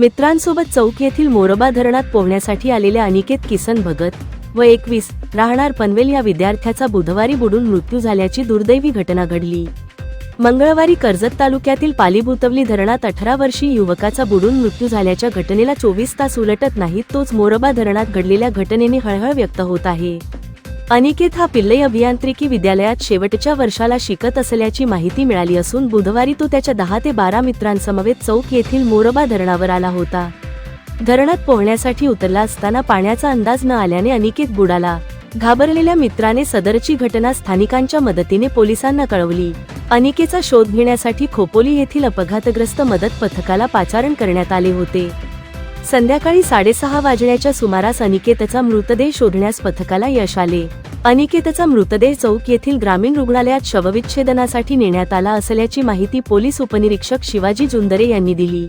मित्रांसोबत चौक येथील मोरबा धरणात पोहण्यासाठी आलेल्या अनिकेत किसन भगत व एकवीस राहणार पनवेल या विद्यार्थ्याचा बुधवारी बुडून मृत्यू झाल्याची दुर्दैवी घटना घडली. मंगळवारी कर्जत तालुक्यातील पालीभुतवली धरणात अठरा वर्षीय युवकाचा बुडून मृत्यू झाल्याच्या घटनेला चोवीस तास उलटत नाहीत तोच मोरबा धरणात घडलेल्या घटनेने हळहळ व्यक्त होत आहे. अनिकेत हा पिल्लई अभियांत्रिकी विद्यालयात शेवटच्या वर्षाला शिकत असल्याची माहिती मिळाली असून बुधवारी तो त्याच्या दहा ते बारा मित्रांसमवेत चौक येथील मोरबा धरणावर आला होता. धरणात पोहण्यासाठी उतरला असताना पाण्याचा अंदाज न आल्याने अनिकेत बुडाला. घाबरलेल्या मित्राने सदरची घटना स्थानिकांच्या मदतीने पोलिसांना कळवली. अनिकेचा शोध घेण्यासाठी खोपोली येथील अपघातग्रस्त मदत पथकाला पाचारण करण्यात आले होते. संध्याकाळी साडेसहा वाजण्याच्या सुमारास अनिकेतचा मृतदेह शोधण्यास पथकाला यश आले. अनिकेतचा मृतदेह चौक येथील ग्रामीण रुग्णालयात शवविच्छेदनासाठी नेण्यात आला असल्याची माहिती पोलीस उपनिरीक्षक शिवाजी जुंदरे यांनी दिली.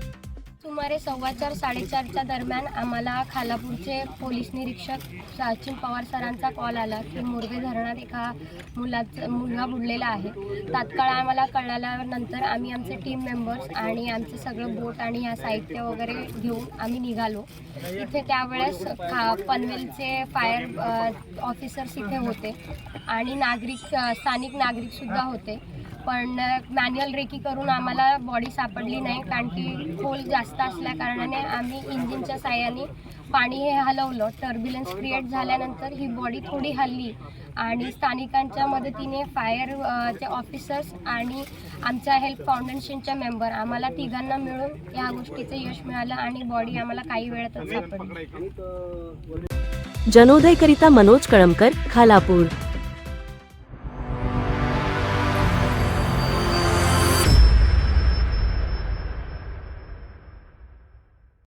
सुमारे सव्वा चार साडेचारच्या दरम्यान आम्हाला खालापूरचे पोलीस निरीक्षक सचिन पवार सरांचा कॉल आला की मुर्गे धरणात एका मुलाचा मुलगा बुडलेला आहे. तात्काळ आम्हाला कळल्यानंतर आम्ही आमचे टीम मेंबर्स आणि आमचं सगळं बोट आणि ह्या साहित्य वगैरे घेऊन आम्ही निघालो. इथे त्यावेळेस खा पनवेलचे फायर ऑफिसर्स इथे होते आणि नागरिक स्थानिक नागरिकसुद्धा होते. पण मॅन्युअल रेकी करून आम्हाला बॉडी सापडली नाही कारण की खोल जास्त असल्या कारणाने आम्ही इंजिनच्या साह्याने पाणी हे हलवलं. टर्ब्युलन्स क्रिएट झाल्यानंतर ही बॉडी थोडी हलली आणि स्थानिकांच्या मदतीने फायर चे ऑफिसर्स आणि आमच्या हेल्प फाउंडेशनच्या मेंबर आम्हाला तिघांना मिळून या गोष्टीचं यश मिळालं आणि बॉडी आम्हाला काही वेळातच सापडली. जनोदयकरिता मनोज कळमकर खालापूर.